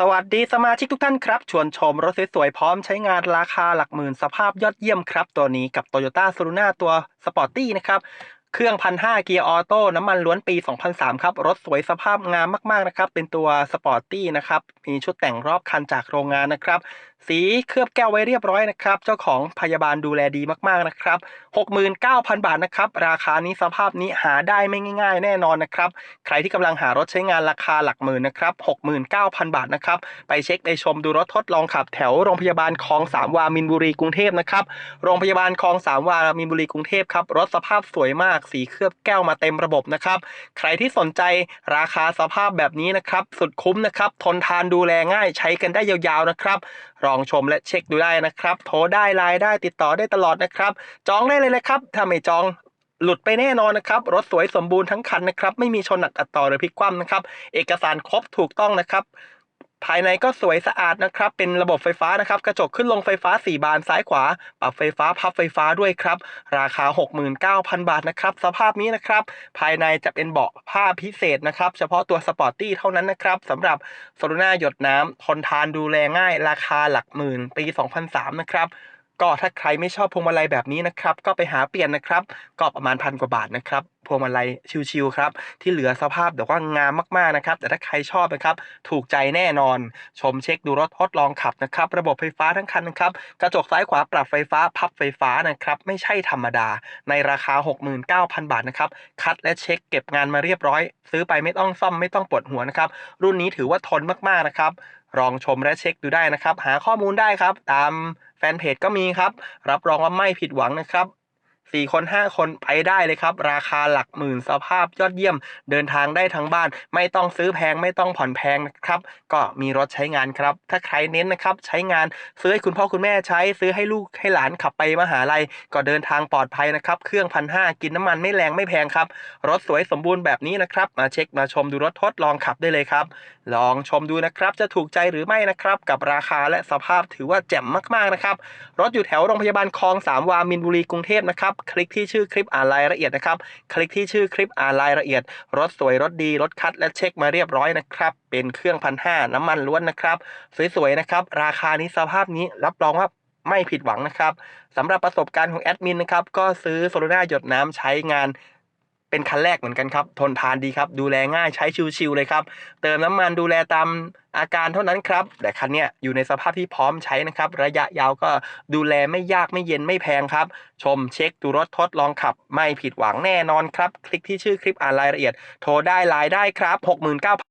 สวัสดีสมาชิกทุกท่านครับ ชวนชมรถสวยๆพร้อมใช้งานราคาหลักหมื่นสภาพยอดเยี่ยมครับ ตัวนี้กับ Toyota s u r u n a ตัวสปอร์ตี้นะครับ เครื่องพันห้าเกียร์ออโต้น้ำมันล้วนปี 2003 ครับ รถสวยสภาพงามมากๆนะครับ เป็นตัวสปอร์ตี้นะครับ มีชุดแต่งรอบคันจากโรงงานนะครับ สีเคลือบแก้วไว้เรียบร้อยนะครับ เจ้าของพยาบาลดูแลดีมากๆนะครับ 69,000 บาทนะครับ ราคานี้สภาพนี้หาได้ไม่ง่าย ๆ แน่นอนนะครับ ใครที่กำลังหารถใช้งานราคาหลักหมื่นนะครับ 69,000 บาทนะครับ ไปเช็คไปชมดูรถทดลองขับ แถวโรงพยาบาลคลองสามวามินบุรีกรุงเทพนะครับ โรงพยาบาลคลองสามวามินบุรีกรุงเทพครับ รถสภาพสวยมาก สีเคลือบแก้วมาเต็มระบบนะครับ ใครที่สนใจราคาสภาพแบบนี้นะครับ สุดคุ้มนะครับ ทนทานดูแลง่ายใช้กันได้ยาวๆนะครับลองชมและเช็คดูได้นะครับโทรได้ไลน์ได้ติดต่อได้ตลอดนะครับ จองได้เลยนะครับ ถ้าไม่จองหลุดไปแน่นอนนะครับ รถสวยสมบูรณ์ทั้งคันนะครับ ไม่มีชนหนักอัดต่อหรือพลิกคว่ำนะครับ เอกสารครบถูกต้องนะครับ ภายในก็สวยสะอาดนะครับ เป็นระบบไฟฟ้านะครับ กระจกขึ้นลงไฟฟ้า 4 บานซ้ายขวา ปรับไฟฟ้าพับไฟฟ้าด้วยครับ ราคา 69,000 บาทนะครับ สภาพนี้นะครับ ภายในจะเป็นเบาะผ้าพิเศษนะครับ เฉพาะตัวสปอร์ตตี้เท่านั้นนะครับสำหรับโซลูน่าหยดน้ำทนทานดูแลง่าย ราคาหลักหมื่นปี 2003 นะครับ ก็ถ้าใครไม่ชอบพวงมาลัยแบบนี้นะครับ ก็ไปหาเปลี่ยนนะครับ ก็ประมาณพันกว่าบาทนะครับพวงมาลัยชิวๆครับ ที่เหลือสภาพแบบว่างามมากๆนะครับ แต่ถ้าใครชอบนะครับ ถูกใจแน่นอน ชมเช็คดูรถทดลองขับนะครับ ระบบไฟฟ้าทั้งคันนะครับ กระจกซ้ายขวาปรับไฟฟ้าพับไฟฟ้านะครับ ไม่ใช่ธรรมดา ในราคา 69,000 บาทนะครับ คัดและเช็คเก็บงานมาเรียบร้อย ซื้อไปไม่ต้องซ่อมไม่ต้องปวดหัวนะครับ รุ่นนี้ถือว่าทนมากๆนะครับลองชมและเช็คดูได้นะครับ หาข้อมูลได้ครับ ตามแฟนเพจก็มีครับ รับรองว่าไม่ผิดหวังนะครับ สี่คนห้าคนไปได้เลยครับ ราคาหลักหมื่นสภาพยอดเยี่ยม เดินทางได้ทั้งบ้าน ไม่ต้องซื้อแพงไม่ต้องผ่อนแพงนะครับ ก็มีรถใช้งานครับ ถ้าใครเน้นนะครับใช้งานซื้อให้คุณพ่อคุณแม่ใช้ ซื้อให้ลูกให้หลานขับไปมหาลัย ก็เดินทางปลอดภัยนะครับ เครื่องพันห้ากินน้ำมันไม่แรงไม่แพงครับ รถสวยสมบูรณ์แบบนี้นะครับ มาเช็คมาชมดูรถทดลองขับได้เลยครับ ลองชมดูนะครับ จะถูกใจหรือไม่นะครับ กับราคาและสภาพถือว่าแจ่มมากๆนะครับ รถอยู่แถวโรงพยาบาลคลองสามวามินบุรีกรุงเทพนะครับคลิกที่ชื่อคลิปอ่านรายละเอียดนะครับ คลิกที่ชื่อคลิปอ่านรายละเอียด รถสวยรถดีรถคัดและเช็คมาเรียบร้อยนะครับ เป็นเครื่องพันห้าน้ำมันล้วนนะครับ สวยๆนะครับ ราคานี้สภาพนี้รับรองว่าไม่ผิดหวังนะครับสำหรับประสบการณ์ของแอดมินนะครับ ก็ซื้อโซลูน่าหยดน้ำใช้งาน เป็นคันแรกเหมือนกันครับ ทนทานดีครับ ดูแลง่ายใช้ชิวๆเลยครับ เติมน้ำมันดูแลตามอาการเท่านั้นครับ แต่คันเนี้ยอยู่ในสภาพที่พร้อมใช้นะครับ ระยะยาวก็ดูแลไม่ยากไม่เย็นไม่แพงครับ ชมเช็คดูรถทดลองขับ ไม่ผิดหวังแน่นอนครับ คลิกที่ชื่อคลิปอ่านรายละเอียด โทรได้ไลน์ได้ครับ 69,000